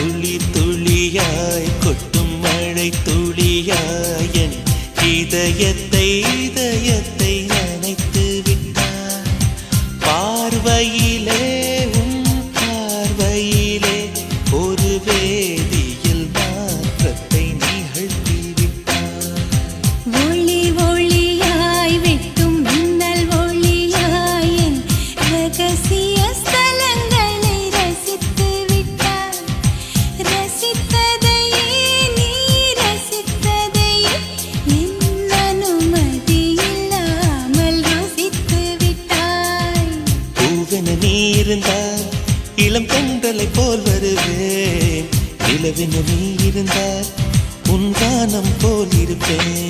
துளி துளியாய் கொட்டும் மழை துளியாய் என் இதயத்தை இதயத்தை நினைத்து விட்டார் பார்வையில் இருந்தால் இளம் பெண்களை போல் வருவேன் நிலவென நீ இருந்தால் உன் கானம் போல் இருப்பேன்.